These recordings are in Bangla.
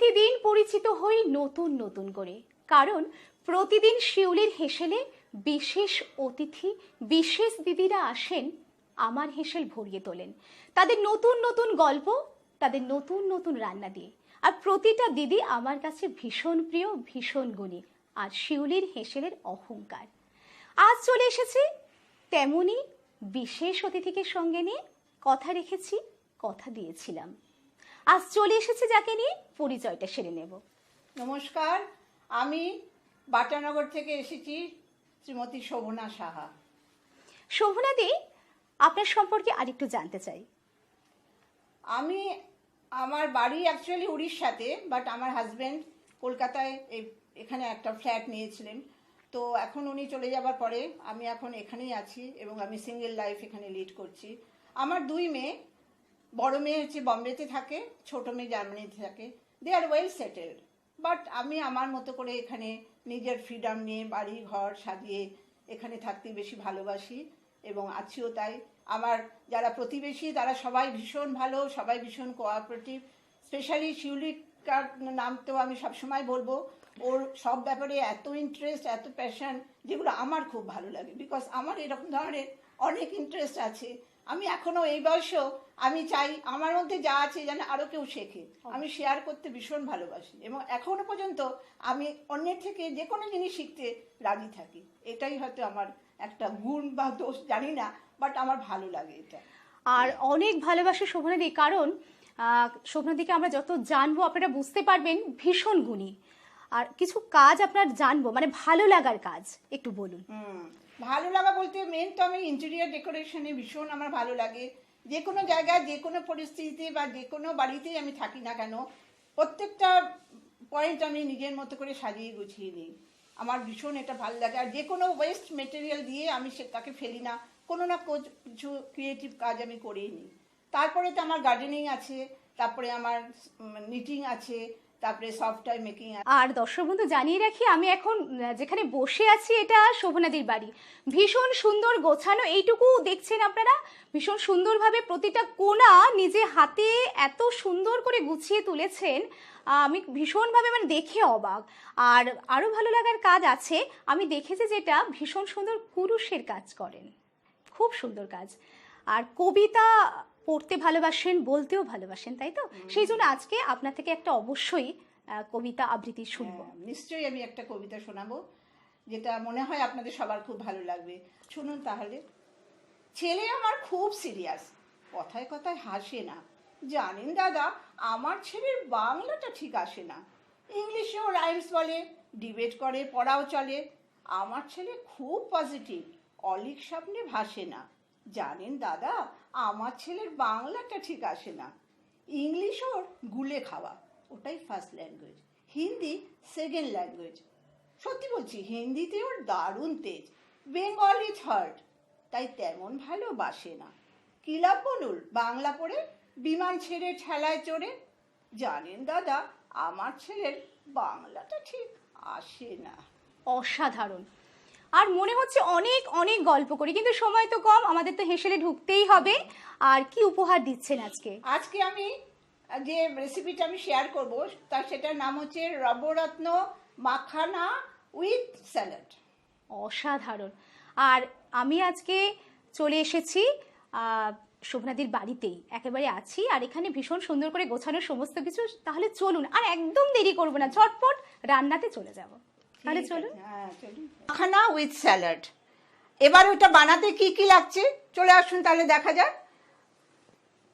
প্রতিদিন পরিচিত হই নতুন নতুন করে। কারণ প্রতিদিন শিউলির হেসেলে বিশেষ অতিথি, বিশেষ দিদিরা আসেন আমার হেসেল ভরিয়ে তোলেন। তাদের নতুন নতুন গল্প, তাদের নতুন নতুন রান্না দিয়ে। আর প্রতিটা দিদি আমার কাছে ভীষণ প্রিয়, ভীষণ গুণী। আর শিউলির হেসেলের অহংকার। আজ চলে এসেছি তেমনি বিশেষ অতিথিকে সঙ্গে নিয়ে। কথা রেখেছি, কথা দিয়েছিলাম। আজ চলে এসেছে যাকে নিয়ে পরিচয়টা সেরে নেব। নমস্কার আমি বাটানগর থেকে এসেছি শ্রীমতী শোভনা সাহা। শোভনা দি আপনার সম্পর্কে আরেকটু জানতে চাই। আমি আমার বাড়ি অ্যাকচুয়ালি উড়িষ্যাতে বাট আমার হাজব্যান্ড কলকাতায় এখানে একটা ফ্ল্যাট নিয়েছিলেন। তো এখন উনি চলে যাবার পরে আমি এখন এখানেই আছি এবং আমি সিঙ্গেল লাইফ এখানে লিড করছি। আমার দুই মেয়ে বড় মেয়ে হচ্ছে বম্বেতে থাকে, ছোট মেয়ে জার্মানিতে থাকে। They are well settled but আমি আমার মতো করে এখানে নিজের ফ্রিডম নিয়ে বাড়ি, ঘর সাজিয়ে এখানে থাকতে বেশি ভালোবাসি এবং আছিও তাই। আমার যারা প্রতিবেশী, তারা সবাই ভীষণ ভালো, সবাই ভীষণ কোঅপারেটিভ স্পেশালি শিউলিকার নাম তো আমি সবসময় বলব। ওর সব ব্যাপারে এত ইন্টারেস্ট এত প্যাশন যেগুলো আমার খুব ভালো লাগে। বিকজ আমার এরকম ধরনের অনেক ইন্টারেস্ট আছে। আমি এখনও এই বয়সেও আমি চাই আমার মধ্যে যা আছে যেন আরও কেউ শেখে। আমি শেয়ার করতে ভীষণ ভালোবাসি এবং এখনও পর্যন্ত আমি অন্যের থেকে যে কোনো জিনিস শিখতে রাজি থাকি। এটাই হয়তো আমার একটা গুণ বা দোষ জানি না বাট আমার ভালো লাগে এটা। আর অনেক ভালোবাসি শোভনাদি কারণ আহ, শোভনাদিকে আমরা যত জানব আপনারা বুঝতে পারবেন ভীষণ গুণী। আর কিছু কাজ আপনার জানব মানে ভালো লাগার কাজ একটু বলুন। হুম। ভালো লাগা বলতে মেন তো আমি ইন্টেরিয়ার ডেকোরেশনে ভীষণ আমার ভালো লাগে। যে কোনো জায়গায়, যে কোনো পরিস্থিতিতে বা যে কোনো বাড়িতেই আমি থাকি না কেন, প্রত্যেকটা পয়েন্ট আমি নিজের মতো করে সাজিয়ে গুছিয়ে নিই। আমার ভীষণ এটা ভালো লাগে। আর যে কোনো ওয়েস্ট মেটেরিয়াল দিয়ে আমি সেটাকে ফেলি না। কোনো না কিছু ক্রিয়েটিভ কাজ আমি করেই নিই। তারপরে তো আমার গার্ডেনিং আছে, তারপরে আমার নিটিং আছে তারপরে সফটওয়্যার মেকিং আর দর্শক বন্ধু, জানিয়ে রাখি, আমি এখন যেখানে বসে আছি, এটা শোভনাদির বাড়ি। ভীষণ সুন্দর গোছানো, এইটুকু দেখছেন আপনারা? ভীষণ সুন্দরভাবে প্রতিটা কোণা নিজে হাতে এত সুন্দর করে গুছিয়ে তুলেছেন আমি ভীষণভাবে মানে দেখে অবাক। আর আরও ভালো লাগার কাজ আছে, আমি দেখেছি যেটা ভীষণ সুন্দর কুরুষের কাজ করেন। খুব সুন্দর কাজ। আর কবিতা পড়তে ভালোবাসেন বলতেও ভালোবাসেন তাই তো? সেই জন্য আজকে আপনার থেকে একটা অবশ্যই কবিতা আবৃত্তি শুনব। হ্যাঁ, নিশ্চয়ই আমি একটা কবিতা শোনাবো যেটা মনে হয় আপনাদের সবার খুব ভালো লাগবে। শুনুন তাহলে। ছেলে আমার খুব সিরিয়াস কথায় কথায় হাসে না। জানেন দাদা আমার ছেলের বাংলাটা ঠিক আসে না। ইংলিশেও রাইমস বলে ডিবেট করে পড়াও চলে। আমার ছেলে খুব পজিটিভ অলিক স্বপ্নে ভাসে না। জানেন দাদা আমার ছেলের বাংলাটা ঠিক আসে না। ইংলিশ ওর গুলে খাওয়া। ওটাই first language Hindi second language সত্যি বলছি, হিন্দিতে ওর দারুণ তেজ। বেঙ্গলি থার্ড তাই তেমন ভালোবাসে না। কিলাপ বলুন, বাংলা পড়ে বিমান ছেড়ে ঠেলায় চড়ে? জানেন দাদা, আমার ছেলের বাংলাটা ঠিক আসে না। অসাধারণ। আর মনে হচ্ছে অনেক অনেক গল্প করি কিন্তু সময় তো কম আমাদের তো হেসেলে ঢুকতেই হবে। আর কি উপহার দিচ্ছেন আজকে? আজকে আমি যে রেসিপিটা আমি শেয়ার করব তার সেটার নাম হচ্ছে রবরত্ন মাখানা উইথ স্যালাড অসাধারণ। আর আমি আজকে চলে এসেছি শোভনাদির বাড়িতেই। একেবারে আছি আর এখানে ভীষণ সুন্দর করে গোছানো সমস্ত কিছু। তাহলে চলুন আর একদম দেরি করব না ঝটপট রান্নাতে চলে যাব। তাহলে চলুন। মাখানা উইথ স্যালাড এবার ওটা বানাতে কি কি লাগছে? চলে আসুন তাহলে দেখা যাক।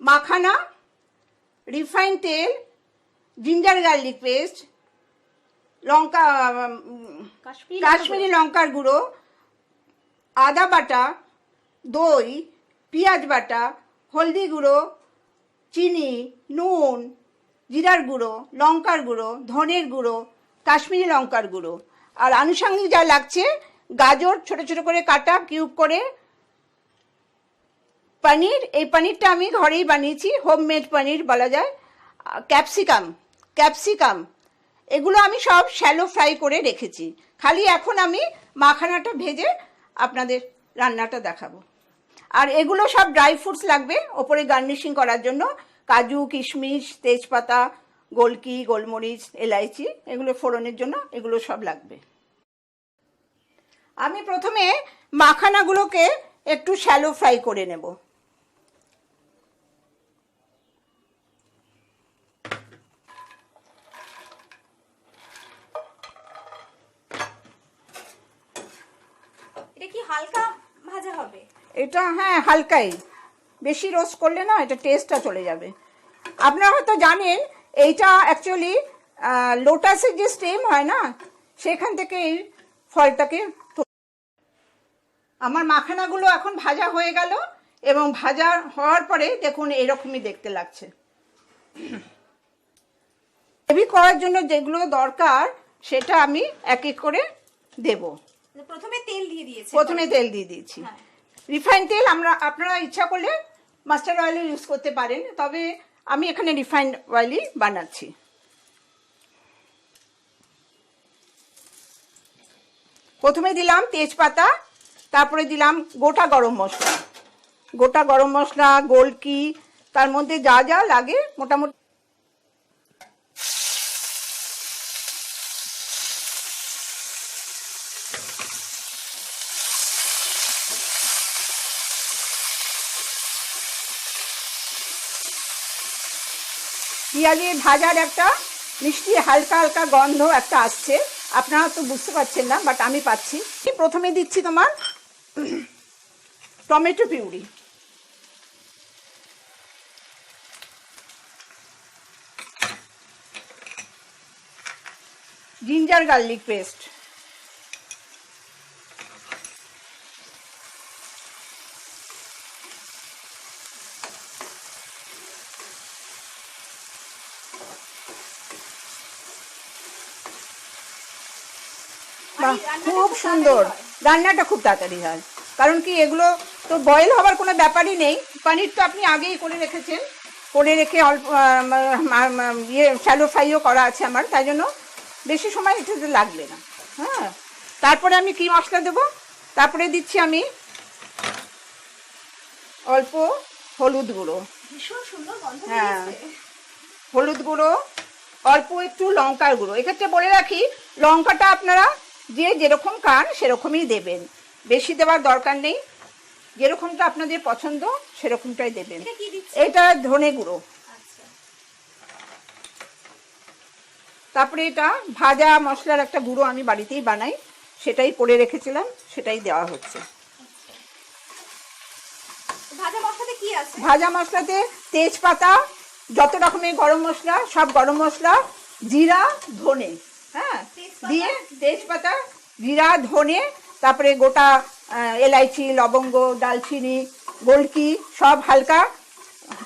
মাখানা রিফাইন তেল জিঞ্জার গার্লিক পেস্ট লঙ্কা কাশ্মীরি লঙ্কার গুঁড়ো আদা বাটা দই পেঁয়াজ বাটা হলদি গুঁড়ো চিনি নুন জিরার গুঁড়ো লঙ্কার গুঁড়ো ধনের গুঁড়ো কাশ্মীরি লঙ্কার গুঁড়ো। আর আনুষাঙ্গিক যা লাগছে, গাজর ছোট ছোট করে কাটা, কিউব করে। পনির, এই পনিরটা আমি ঘরেই বানিয়েছি, হোমমেড পনির বলা যায়। ক্যাপসিকাম ক্যাপসিকাম, এগুলো আমি সব শ্যালো ফ্রাই করে রেখেছি। খালি এখন আমি মাখানাটা ভেজে আপনাদের রান্নাটা দেখাবো। আর এগুলো সব ড্রাই ফ্রুটস লাগবে, ওপরে গার্নিশিং করার জন্য। কাজু, কিশমিশ, তেজপাতা গোলকি গোলমরিচ এলাইচি এগুলো ফোড়নের জন্য এগুলো সব লাগবে। আমি প্রথমে মাখানাগুলোকে একটু শ্যালো ফ্রাই করে নেব। এটা কি হালকা ভাজা হবে? এটা হ্যাঁ হালকাই। বেশি রোস্ট করলে না এটা টেস্টটা চলে যাবে। আপনারা হয়তো জানেন এইটা অ্যাকচুয়ালি লোটাসের যে স্টেম হয় না সেখান থেকে এই ফলটাকে আমার মাখানাগুলো এখন ভাজা হয়ে গেল এবং ভাজা হওয়ার পরে দেখুন এরকমই দেখতে লাগছে। গ্রেভি করার জন্য যেগুলো দরকার সেটা আমি এক এক করে দেবো। প্রথমে তেল দিয়ে দিয়েছি। প্রথমে তেল দিয়ে দিয়েছি। হ্যাঁ। রিফাইন তেল আমরা আপনারা ইচ্ছা করলে মাস্টার অয়েলও ইউজ করতে পারেন তবে আমি এখানে রিফাইন্ড অয়েলই বানাচ্ছি। প্রথমে দিলাম তেজপাতা, তারপরে দিলাম গোটা গরম মশলা। গোটা গরম মশলা, গোলকি, তার মধ্যে যা যা লাগে, মোটামুটি পেঁয়াজের ভাজার একটা মিষ্টি, হালকা হালকা গন্ধ একটা আসছে। আপনারা তো বুঝতে পারছেন না বাট আমি পাচ্ছি। প্রথমে দিচ্ছি তোমার tomato puree. Ginger garlic paste খুব সুন্দর। রান্নাটা খুব তাড়াতাড়ি হয়। কারণ কি এগুলো তো বয়েল হওয়ার কোনো ব্যাপারই নেই। পানির তো আপনি আগেই করে রেখেছেন। করে রেখে অল্প ইয়ে শ্যালো ফ্রাইও করা আছে আমার। তাই জন্য বেশি সময় এটাতে লাগবে না। হ্যাঁ। তারপরে আমি কি মশলা দেবো? তারপরে দিচ্ছি আমি অল্প হলুদ গুঁড়ো। ভীষণ সুন্দর গন্ধ হ্যাঁ। হলুদ গুঁড়ো অল্প একটু লঙ্কার গুঁড়ো। এক্ষেত্রে বলে রাখি লঙ্কাটা আপনারা যে যেরকম কান সেরকমই দেবেন। বেশি দেওয়ার দরকার নেই। যেরকমটা আপনাদের পছন্দ সেরকমটাই দেবেন। এটা ধনে গুঁড়ো। আচ্ছা। তারপরে এটা ভাজা মশলার একটা গুঁড়ো আমি বাড়িতেই বানাই। সেটাই করে রেখেছিলাম সেটাই দেওয়া হচ্ছে। ভাজা মশলাতে তেজপাতা যত রকমের গরম মশলা সব গরম মশলা জিরা ধনে। হ্যাঁ তেজপাতা? দিয়ে তেজপাতা জিরা ধনে তারপরে গোটা এলাইচি লবঙ্গ দালচিনি গোলকি সব হালকা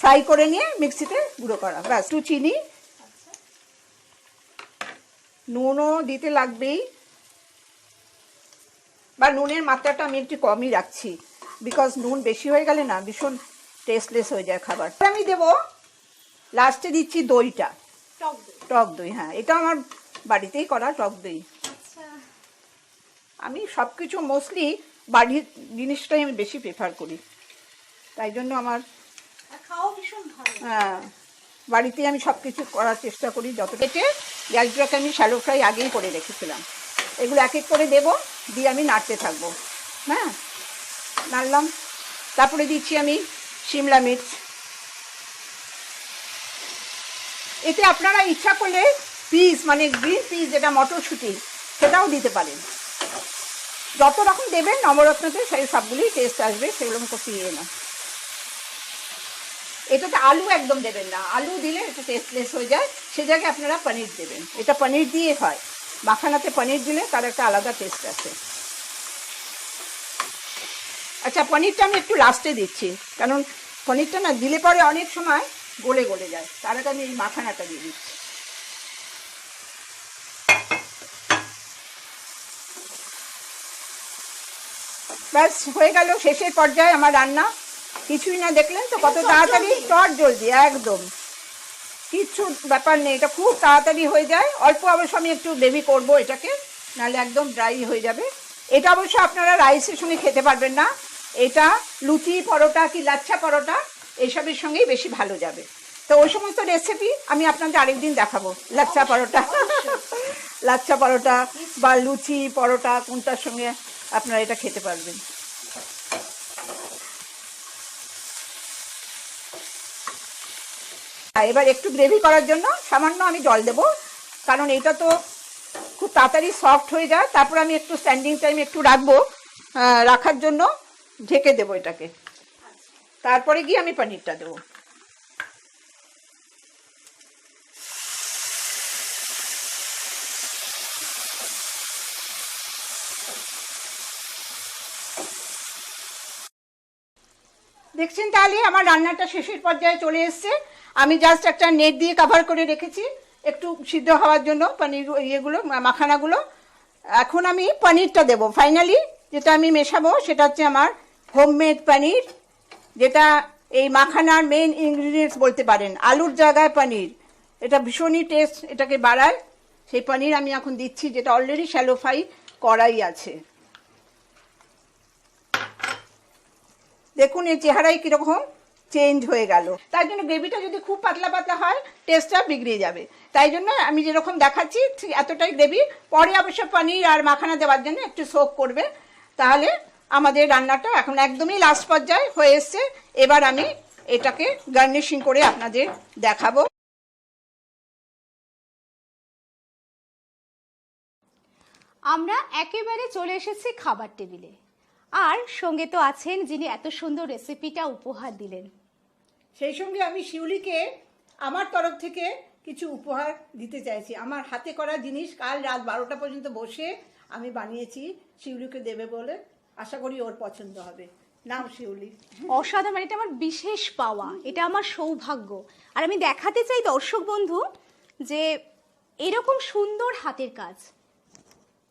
ফ্রাই করে নিয়ে মিক্সিতে গুঁড়ো করা। ব্যাস একটু চিনি। নুনও দিতে লাগবেই। বা নুনের মাত্রাটা আমি একটু কমই রাখছি বিকজ নুন বেশি হয়ে গেলে না ভীষণ টেস্টলেস হয়ে যায় খাবার। আমি দেবো লাস্টে দিচ্ছি দইটা। টক দই। টক দই হ্যাঁ এটা আমার বাড়িতেই করা টক দই। আমি সব কিছু মোস্টলি বাড়ির জিনিসটাই আমি বেশি প্রেফার করি। তাই জন্য আমার হ্যাঁ বাড়িতেই আমি সব কিছু করার চেষ্টা করি যত কেটে পেঁয়াজটাকে আমি শ্যালো ফ্রাই আগেই করে রেখেছিলাম। এগুলো এক এক করে দেবো দিয়ে আমি নাড়তে থাকব। হ্যাঁ নাড়লাম। তারপরে দিচ্ছি আমি শিমলা মির্চ। এতে আপনারা ইচ্ছা করলে পিস মানে গ্রিন পিস যেটা মটরশুঁটি, সেটাও দিতে পারেন। যত রকম দেবেন, নবরত্নতে সেই সবগুলি টেস্ট আসবে সেগুলো করতে ইয়ে না। এটাতে আলু একদম দেবেন না। আলু দিলে এটা টেস্টলেস হয়ে যায়। সে জায়গায় আপনারা পনির দেবেন। এটা পনির দিয়ে হয়। মাখানাতে পনির দিলে তার একটা আলাদা টেস্ট আছে। আচ্ছা পনিরটা আমি একটু লাস্টে দিচ্ছি। কারণ পনিরটা না দিলে পরে অনেক সময় গলে গলে যায়। তার আগে আমি এই মাখানাটা দিয়ে দিচ্ছি। ব্যাস হয়ে গেল শেষের পর্যায়ে আমার রান্না। কিছুই না দেখলেন তো কত তাড়াতাড়ি চট জলদি একদম। কিচ্ছু ব্যাপার নেই এটা খুব তাড়াতাড়ি হয়ে যায়। অল্প অবশ্য আমি একটু বেবি করব এটাকে নাহলে একদম ড্রাই হয়ে যাবে। এটা অবশ্য আপনারা রাইসের সঙ্গে খেতে পারবেন না। এটা লুচি পরোটা কি লাচ্ছা পরোটা এসবের সঙ্গেই বেশি ভালো যাবে। তো তো ওই সমস্ত রেসিপি আমি আপনাদের আরেকদিন দেখাবো লাচ্ছা পরোটা। লাচ্ছা পরোটা বা লুচি পরোটা কোনটার সঙ্গে আপনারা এটা খেতে পারবেন। এবার একটু গ্রেভি করার জন্য সামান্য আমি জল দেব, কারণ এটা তো খুব তাড়াতাড়ি সফট হয়ে যায়। তারপর আমি একটু স্ট্যান্ডিং টাইম একটু রাখব রাখার জন্য ঢেকে দেবো এটাকে। তারপরে গিয়ে আমি পনিরটা দেবো। দেখছেন তাহলে? আমার রান্নাটা শেষের পর্যায়ে চলে এসছে। আমি জাস্ট একটা নেট দিয়ে কভার করে রেখেছি, একটু সিদ্ধ হওয়ার জন্য পনির ইয়েগুলো মাখানাগুলো। এখন আমি পনিরটা দেবো। ফাইনালি যেটা আমি মেশাবো, সেটা হচ্ছে আমার হোমমেড পনির, যেটা এই মাখানার মেন ইনগ্রিডিয়েন্টস বলতে পারেন। আলুর জায়গায় পনির। এটা ভীষণই টেস্ট এটাকে বাড়ায়। সেই পনির আমি এখন দিচ্ছি, যেটা অলরেডি শ্যালো ফ্রাই করাই আছে। দেখুন, এর চেহারাই কীরকম চেঞ্জ হয়ে গেল। তাই জন্য গ্রেভিটা যদি খুব পাতলা পাতলা হয় টেস্টটা বিগড়ে যাবে। তাই জন্য আমি যেরকম দেখাচ্ছি এতটাই গ্রেভি। পরে অবশ্য পনির আর মাখানা দেওয়ার জন্য একটু সোক করবে। তাহলে আমাদের রান্নাটা এখন একদমই লাস্ট পর্যায়ে হয়ে এসছে। এবার আমি এটাকে গার্নিশিং করে আপনাদের দেখাবো। আমরা একেবারে চলে এসেছি খাবার টেবিলে। আর সঙ্গে তো আছেন যিনি এত সুন্দর রেসিপিটা উপহার দিলেন। সেই সঙ্গে আমি শিউলিকে আমার তরফ থেকে কিছু উপহার দিতে চাইছি। আমার হাতে করা জিনিস কাল রাত বারোটা পর্যন্ত বসে আমি বানিয়েছি শিউলিকে দেবে বলে। আশা করি ওর পছন্দ হবে। নাম শিউলি। অসাধারণ মানে এটা আমার বিশেষ পাওয়া এটা আমার সৌভাগ্য। আর আমি দেখাতে চাই দর্শক বন্ধু যে এরকম সুন্দর হাতের কাজ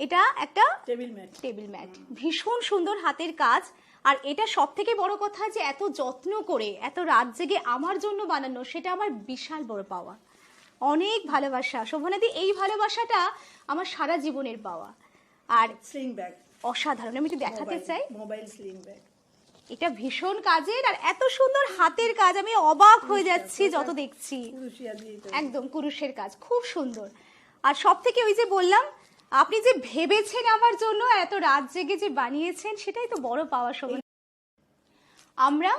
এটা একটা টেবিল ম্যাট টেবিল ম্যাট ভীষণ সুন্দর হাতের কাজ। আর এটা সব থেকে বড় কথা যে এত যত্ন করে এত রাত জেগে আমার জন্য বানানো সেটা আমার বিশাল বড় পাওয়া। অনেক ভালোবাসা। শোভনাদি এই ভালোবাসাটা আমার সারা জীবনের পাওয়া। আর স্লিং ব্যাগ অসাধারণ। আমি একটু দেখাতে চাই। মোবাইল স্লিং ব্যাগ এটা ভীষণ কাজের আর এত সুন্দর হাতের কাজ। আমি অবাক হয়ে যাচ্ছি যত দেখছি। একদম কুরুশের কাজ। খুব সুন্দর। আর সব থেকে ওই যে বললাম আপনি যে ভেবেছেন আমার জন্য এত রাত জেগে যে বানিয়েছেন সেটাই তো বড় পাওয়া শোভন। আমরা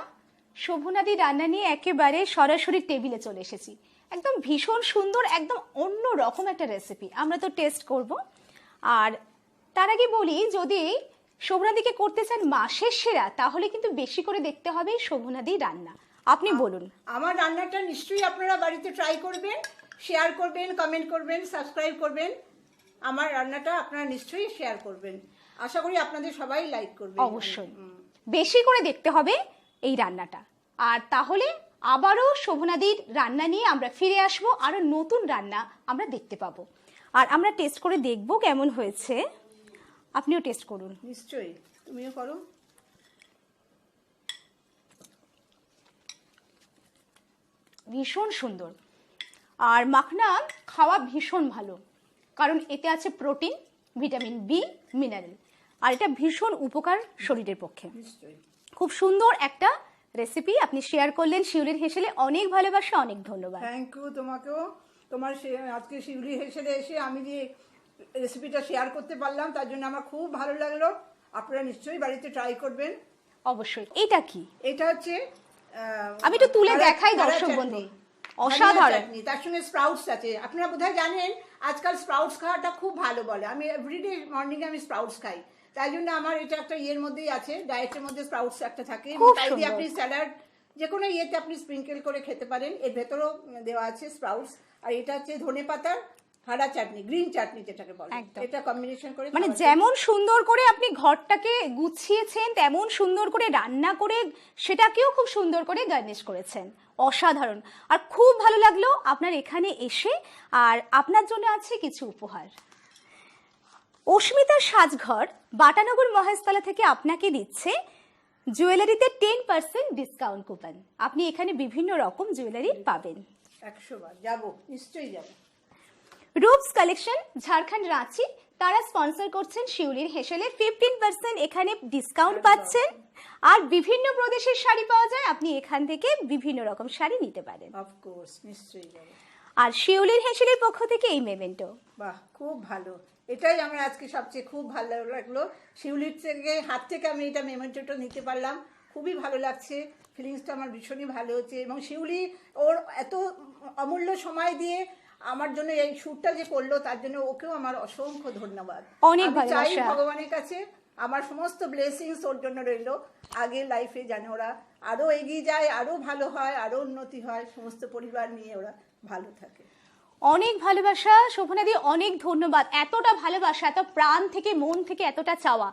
শোভনাদি রান্না নিয়ে একেবারে সরাসরি টেবিলে চলে এসেছি। একদম ভীষণ সুন্দর একদম অন্য রকম একটা রেসিপি আমরা তো টেস্ট করব। আর তার আগে বলি যদি শোভনাদিকে করতে চান মাসের সেরা তাহলে কিন্তু বেশি করে দেখতে হবে শোভনাদি রান্না। আপনি বলুন। আমার রান্নাটা নিশ্চয়ই আপনারা বাড়িতে ট্রাই করবেন শেয়ার করবেন কমেন্ট করবেন সাবস্ক্রাইব করবেন। আমার রান্নাটা আপনারা নিশ্চয়ই শেয়ার করবেন। আশা করি আপনাদের সবাই লাইক করবেন অবশ্যই। বেশি করে দেখতে হবে এই রান্নাটা। আর তাহলে আবারও শোভনাদির রান্না নিয়ে আমরা ফিরে আসব আরও নতুন রান্না আমরা দেখতে পাবো। আর আমরা টেস্ট করে দেখব কেমন হয়েছে। আপনিও টেস্ট করুন। নিশ্চয়ই। তুমিও করো। ভীষণ সুন্দর। আর মাখনা খাওয়া ভীষণ ভালো। কারণ এতে আছে প্রোটিন ভিটামিন বি মিনারেল। আর এটা ভীষণ উপকার শরীরের পক্ষে। খুব সুন্দর একটা রেসিপি আপনি শেয়ার করলেন। শিউলির হেসেলে অনেক ভালোবাসা অনেক ধন্যবাদ। থ্যাংক ইউ তোমাকেও। তোমার আজকে শিউলি হেসেলে এসে আমি যে রেসিপিটা শেয়ার করতে পারলাম তার জন্য আমার খুব ভালো লাগল। আপনারা নিশ্চয়ই বাড়িতে ট্রাই করবেন। অবশ্যই। এটা কি? এটা হচ্ছে আমি একটু তুলে দেখাই দর্শক বন্ধু। অসাধারণ। তার সঙ্গে স্প্রাউটস আছে। আপনারা বোধহয় জানেন আজকাল স্প্রাউটস খাওয়াটা খুব ভালো বলে। আমি এভরিডে মর্নিংয়ে আমি স্প্রাউটস খাই। তাই জন্য আমার এটা একটা ইয়ের মধ্যেই আছে ডায়েটের মধ্যে স্প্রাউটস একটা থাকে। তাই দিয়ে আপনি স্যালাড যে কোনো ইয়েতে আপনি স্প্রিঙ্কেল করে খেতে পারেন। এর ভেতরেও দেওয়া আছে স্প্রাউটস আর এটা হচ্ছে ধনে পাতার হারা চাটনি গ্রিন চাটনি যেটাকে বলে। এটা কম্বিনেশন করে মানে যেমন সুন্দর করে আপনি ঘরটাকে গুছিয়েছেন তেমন সুন্দর করে রান্না করে সেটাকেও খুব সুন্দর করে গার্নিশ করেছেন। অসাধারণ। আর খুব ভালো লাগল আপনার এখানে এসে। আর আপনার জন্য আছে কিছু উপহার। অস্মিতার সাজঘর বাটানগর মহেশতলা থেকে আপনাকে দিচ্ছে জুয়েলারিতে টেন পার্সেন্ট ডিসকাউন্ট কুপন আপনি এখানে বিভিন্ন রকম জুয়েলারি পাবেন। একশো বার। যাব নিশ্চয়ই যাব। রূপস কালেকশন ঝাড়খণ্ড রাঁচি। তারা স্পন্সর করছেন শিউলির হেসেলে। ফিফটিন পার্সেন্ট এখানে ডিসকাউন্ট পাচ্ছেন। আর বিভিন্ন প্রদেশের শাড়ি পাওয়া যায়। আপনি এখান থেকে বিভিন্ন রকম শাড়ি নিতে পারেন। অফকোর্স নিশ্চয়ই আর শিউলির হেসেলের পক্ষ থেকে এই মেমেন্টো বাহ খুব ভালো। এটাই আমার আজকে সবচেয়ে খুব ভালো লাগল। শিউলির থেকে হাত থেকে আমি এটা মেমেন্টোটা নিতে পারলাম। খুবই ভালো লাগছে। ফিলিংসটা আমার ভীষণই ভালো হচ্ছে। এবং শিউলি ওর এত অমূল্য সময় দিয়ে আমার জন্য এই সুরটা যে করল তার জন্য ওকেও আমার অসংখ্য ধন্যবাদ। অনেক চাই ভগবানের কাছে আমার সমস্ত ব্লেসিংস ওর জন্য রইল। আগে লাইফে যেন ওরা আরও এগিয়ে যায় আরও ভালো হয় আরও উন্নতি হয় সমস্ত পরিবার নিয়ে ওরা ভালো থাকে। অনেক ভালোবাসা শোভনাদি অনেক ধন্যবাদ। এতটা ভালোবাসা এত প্রাণ থেকে মন থেকে এতটা চাওয়া।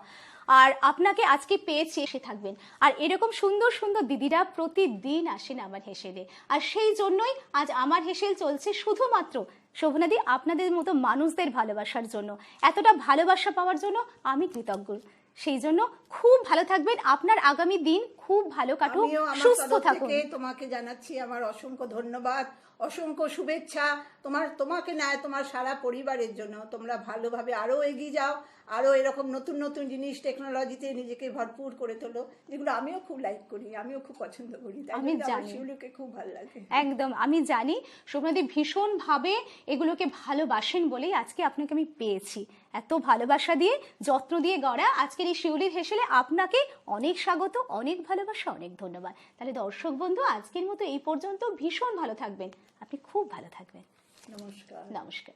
আর আপনাকে আজকে পেয়েছি, এসে থাকবেন। আর এরকম সুন্দর সুন্দর দিদিরা প্রতিদিন আসেন আমার হেসেলে। আর সেই জন্যই আজ আমার হেসেল চলছে শুধুমাত্র শোভনাদি, আপনাদের মতো মানুষদের ভালোবাসার জন্য। এতটা ভালোবাসা পাওয়ার জন্য আমি কৃতজ্ঞ। সেই জন্য খুব ভালো থাকবেন। আপনার আগামী দিন খুব ভালো কাটুক সুস্থ থাকুন। তোমাকে জানাচ্ছি আমার অসংখ্য ধন্যবাদ অসংখ্য শুভেচ্ছা। তোমার তোমাকে নেয় তোমার সারা পরিবারের জন্য তোমরা ভালোভাবে আরও এগিয়ে যাও আরও এরকম নতুন নতুন জিনিস টেকনোলজিতে নিজেকে ভরপুর করে তোলো যেগুলো আমিও খুব লাইক করি আমিও খুব পছন্দ করি। আমি জানি। শিউলিকে খুব ভালো লাগে। একদম আমি জানি। শোভনাদি ভীষণভাবে এগুলোকে ভালোবাসেন বলেই আজকে আপনাকে আমি পেয়েছি। এত ভালোবাসা দিয়ে যত্ন দিয়ে গড়া আজকের এই শিউলির হেসেলে আপনাকে অনেক স্বাগত অনেক ভালোবাসা অনেক ধন্যবাদ। তাহলে দর্শক বন্ধু আজকের মতো এই পর্যন্ত। ভীষণ ভালো থাকবেন। আপনি খুব ভালো থাকবেন। নমস্কার। নমস্কার।